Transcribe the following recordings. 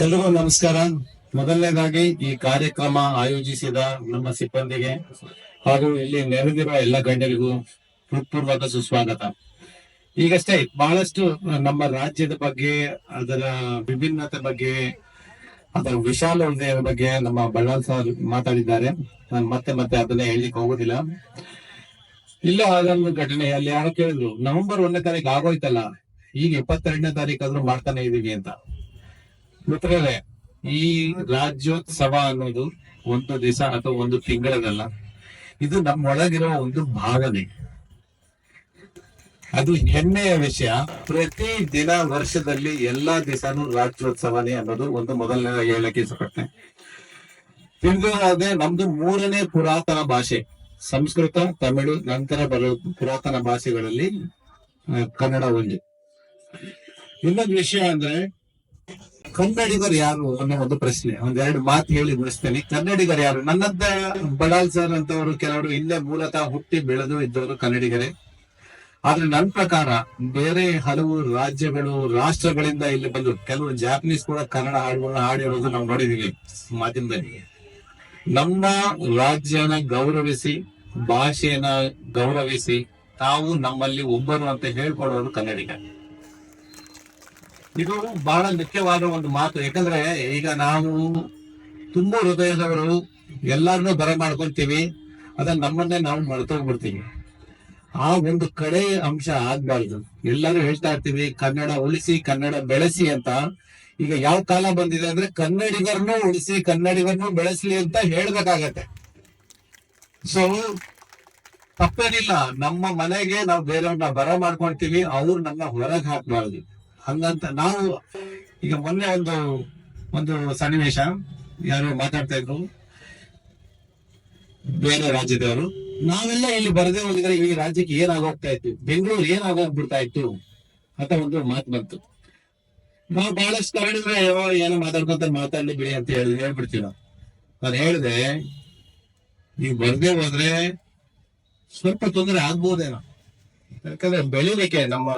ಎಲ್ರಿಗೂ ನಮಸ್ಕಾರ. ಮೊದಲನೇದಾಗಿ ಈ ಕಾರ್ಯಕ್ರಮ ಆಯೋಜಿಸಿದ ನಮ್ಮ ಸಿಬ್ಬಂದಿಗೆ ಹಾಗೂ ಇಲ್ಲಿ ನೆರೆದಿರುವ ಎಲ್ಲ ಗಣ್ಯರಿಗೂ ಹೃತ್ಪೂರ್ವಕ ಸುಸ್ವಾಗತ. ಈಗಷ್ಟೇ ಬಹಳಷ್ಟು ನಮ್ಮ ರಾಜ್ಯದ ಬಗ್ಗೆ, ಅದರ ವಿಭಿನ್ನತೆ ಬಗ್ಗೆ, ಅದರ ವಿಶಾಲ ಹೃದಯದ ಬಗ್ಗೆ ನಮ್ಮ ಬಳ್ಳಾಲ್ ಸರ್ ಮಾತಾಡಿದ್ದಾರೆ. ನಾನು ಮತ್ತೆ ಮತ್ತೆ ಅದನ್ನ ಹೇಳಲಿಕ್ಕೆ ಹೋಗುದಿಲ್ಲ. ಇಲ್ಲ, ಅದೊಂದು ಘಟನೆ. ಅಲ್ಲಿ ಯಾರು ಕೇಳಿದ್ರು, ನವೆಂಬರ್ ಒಂದನೇ ತಾರೀಕು ಆಗೋಯ್ತಲ್ಲ? ಈಗ ಇಪ್ಪತ್ತೆರಡನೇ ತಾರೀಕು ಆದ್ರೂ ಮಾಡ್ತಾನೆ ಇದೀವಿ ಅಂತ. ಮಿತ್ರರೇ, ಈ ರಾಜ್ಯೋತ್ಸವ ಅನ್ನೋದು ಒಂದು ದಿವಸ ಅಥವಾ ಒಂದು ತಿಂಗಳಲ್ಲ ಇದು ನಮ್ಮೊಳಗಿರೋ ಒಂದು ಭಾವನೆ. ಅದು ಹೆಮ್ಮೆಯ ವಿಷಯ. ಪ್ರತಿ ದಿನ ವರ್ಷದಲ್ಲಿ ಎಲ್ಲಾ ದಿವಸನೂ ರಾಜ್ಯೋತ್ಸವನೇ ಅನ್ನೋದು ಒಂದು ಮೊದಲನೇ ಹೇಳಕ್ಕೆ ಇಷ್ಟಪಡ್ತೇನೆ. ತಿಳಿದಾದ್ರೆ ನಮ್ದು ಮೂರನೇ ಪುರಾತನ ಭಾಷೆ. ಸಂಸ್ಕೃತ, ತಮಿಳು, ನಂತರ ಬರೋ ಪುರಾತನ ಭಾಷೆಗಳಲ್ಲಿ ಕನ್ನಡ ಒಂದು. ಇನ್ನೊಂದು ವಿಷಯ ಅಂದ್ರೆ, ಕನ್ನಡಿಗರು ಯಾರು ಅನ್ನೋ ಒಂದು ಪ್ರಶ್ನೆ. ಒಂದೆರಡು ಮಾತು ಹೇಳಿ ಮುಗಿಸ್ತೇನೆ. ಕನ್ನಡಿಗರು ಯಾರು? ನನ್ನಂತ ಬಡಾಲ್ ಸರ್ ಅಂತವರು ಕೆಲವರು ಇಲ್ಲೇ ಮೂಲತಃ ಹುಟ್ಟಿ ಬೆಳೆದು ಇದ್ದವರು ಕನ್ನಡಿಗರೇ. ಆದ್ರೆ ನನ್ನ ಪ್ರಕಾರ ಬೇರೆ ಹಲವು ರಾಜ್ಯಗಳು, ರಾಷ್ಟ್ರಗಳಿಂದ ಇಲ್ಲಿ ಬಂದು ಕೆಲವು ಜಾಪನೀಸ್ ಕೂಡ ಕನ್ನಡ ಹಾಡುಗಳನ್ನ ಹಾಡಿರೋದು ನಾವು ನೋಡಿದೀವಿ ಮಾಧ್ಯಮದಲ್ಲಿ. ನಮ್ಮ ರಾಜ್ಯನ ಗೌರವಿಸಿ, ಭಾಷೆಯನ್ನ ಗೌರವಿಸಿ, ತಾವು ನಮ್ಮಲ್ಲಿ ಒಬ್ಬರು ಅಂತ ಹೇಳ್ಕೊಡೋರು ಕನ್ನಡಿಗ. ಇದು ಬಹಳ ಮುಖ್ಯವಾದ ಒಂದು ಮಾತು. ಯಾಕಂದ್ರೆ ಈಗ ನಾವು ತುಂಬಾ ಹೃದಯದವರು, ಎಲ್ಲರನ್ನೂ ಬರ ಮಾಡ್ಕೊಂತೀವಿ. ಅದನ್ನ ನಮ್ಮನ್ನೇ ನಾವು ಮರ್ತೋಗ್ಬಿಡ್ತೀವಿ. ಆ ಒಂದು ಕಡೆ ಅಂಶ ಆಗ್ಬಾರ್ದು. ಎಲ್ಲರೂ ಹೇಳ್ತಾ ಇರ್ತೀವಿ, ಕನ್ನಡ ಉಳಿಸಿ, ಕನ್ನಡ ಬೆಳೆಸಿ ಅಂತ. ಈಗ ಯಾವ ಕಾಲ ಬಂದಿದೆ ಅಂದ್ರೆ ಕನ್ನಡಿಗರನ್ನು ಉಳಿಸಿ, ಕನ್ನಡಿಗರನ್ನು ಬೆಳೆಸಲಿ ಅಂತ ಹೇಳ್ಬೇಕಾಗತ್ತೆ. ಸೊ ತಪ್ಪೇನಿಲ್ಲ. ನಮ್ಮ ಮನೆಗೆ ನಾವು ಬೇರೆಯವ್ರನ್ನ ಬರ ಮಾಡ್ಕೊಂತೀವಿ, ಅವ್ರು ನಮ್ಮ ಹೊರಗೆ ಹಾಕ್ಬಾರ್ದು. ಹಂಗಂತ ನಾವು ಈಗ ಮೊನ್ನೆ ಒಂದು ಒಂದು ಸನ್ನಿವೇಶ, ಯಾರು ಮಾತಾಡ್ತಾ ಇದ್ರು. ಬೇರೆ ರಾಜ್ಯದವರು. ನಾವೆಲ್ಲ ಇಲ್ಲಿ ಬರದೇ ಹೋಗಿದ್ರೆ ಈ ರಾಜ್ಯಕ್ಕೆ ಏನಾಗೋಗ್ತಾ ಇತ್ತು? ಬೆಂಗಳೂರು ಏನಾಗೋಗ್ಬಿಡ್ತಾ ಇತ್ತು ಅಂತ ಒಂದು ಮಾತು ಬಂತು. ನಾವು ಬಹಳಷ್ಟು ಅಯ್ಯೋ, ಏನೋ ಮಾತಾಡ್ಕೊಂತ ಮಾತಾಡ್ಲಿ ಬಿಡಿ ಅಂತ ಹೇಳಿ, ಹೇಳ್ಬಿಡ್ತೀವಿ ನಾವು. ನಾನು ಹೇಳಿದೆ, ನೀವು ಬರ್ದೇ ಹೋದ್ರೆ ಸ್ವಲ್ಪ ತೊಂದರೆ ಆಗ್ಬೋದೇನೋ. ಯಾಕಂದ್ರೆ ಬೆಳಿಲಿಕ್ಕೆ ನಮ್ಮ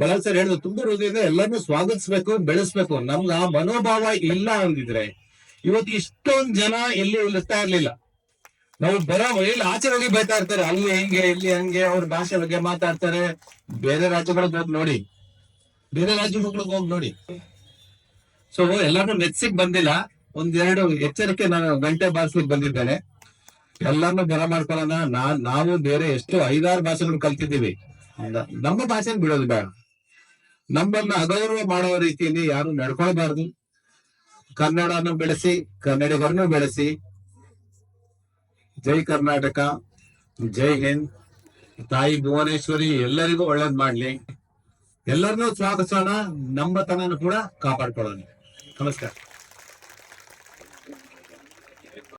ಬಲಾಲ್ ಸರ್ ಹೇಳಿದ್ರು ತುಂಬಾ ಎಲ್ಲರನ್ನೂ ಸ್ವಾಗತಿಸ್ಬೇಕು, ಬೆಳೆಸ್ಬೇಕು. ನಮ್ಗೆ ಆ ಮನೋಭಾವ ಇಲ್ಲ ಅಂದಿದ್ರೆ ಇವತ್ತು ಇಷ್ಟೊಂದ್ ಜನ ಎಲ್ಲಿ ಉಳಿಸ್ತಾ ಇರ್ಲಿಲ್ಲ. ನಾವು ಬರೋ, ಎಲ್ಲಿ ಆಚೆ ಹೋಗಿ ಬೈತಾ ಇರ್ತಾರೆ. ಅಲ್ಲಿ ಹೆಂಗೆ, ಇಲ್ಲಿ ಹಂಗೆ, ಅವ್ರ ಭಾಷೆ ಬಗ್ಗೆ ಮಾತಾಡ್ತಾರೆ. ಬೇರೆ ರಾಜ್ಯಗಳಿಗೆ ಹೋಗಿ ನೋಡಿ. ಬೇರೆ ರಾಜ್ಯಗಳಿಗೆ ಹೋಗಿ ನೋಡಿ. ಸೊ ಎಲ್ಲಾರು ಮೆಚ್ಚಿಗೆ ಬಂದಿಲ್ಲ. ಒಂದೆರಡು ಎಚ್ಚರಿಕೆ ನಾನು ಗಂಟೆ ಬಾರಿಸ್ಲಿಕ್ಕೆ ಬಂದಿದ್ದೇನೆ. ಎಲ್ಲಾರನ್ನೂ ಬರ ಮಾಡ್ಕೊಳ್ಳೋಣ. ನಾ ನಾವು ಬೇರೆ ಎಷ್ಟು ಐದಾರು ಭಾಷೆಗಳು ಕಲ್ತಿದ್ದೀವಿ. ನಮ್ಮ ಭಾಷೆನ ಬಿಡೋದು ಬೇಡ. ನಮ್ಮನ್ನ ಅಗೌರವ ಮಾಡೋ ರೀತಿಯಲ್ಲಿ ಯಾರು ನಡ್ಕೊಳ್ಬಾರ್ದು. ಕನ್ನಡನ ಬೆಳೆಸಿ ಕನ್ನಡಿಗರನ್ನು ಬೆಳೆಸಿ. ಜೈ ಕರ್ನಾಟಕ ಜೈ ಹಿಂದ್. ತಾಯಿ ಭುವನೇಶ್ವರಿ ಎಲ್ಲರಿಗೂ ಒಳ್ಳೇದ್ ಮಾಡ್ಲಿ. ಎಲ್ಲರನ್ನೂ ಸ್ವಾಗತಿಸೋಣ. ನಮ್ಮತನನು ಕೂಡ ಕಾಪಾಡ್ಕೊಳ್ಳೋಣ. ನಮಸ್ಕಾರ.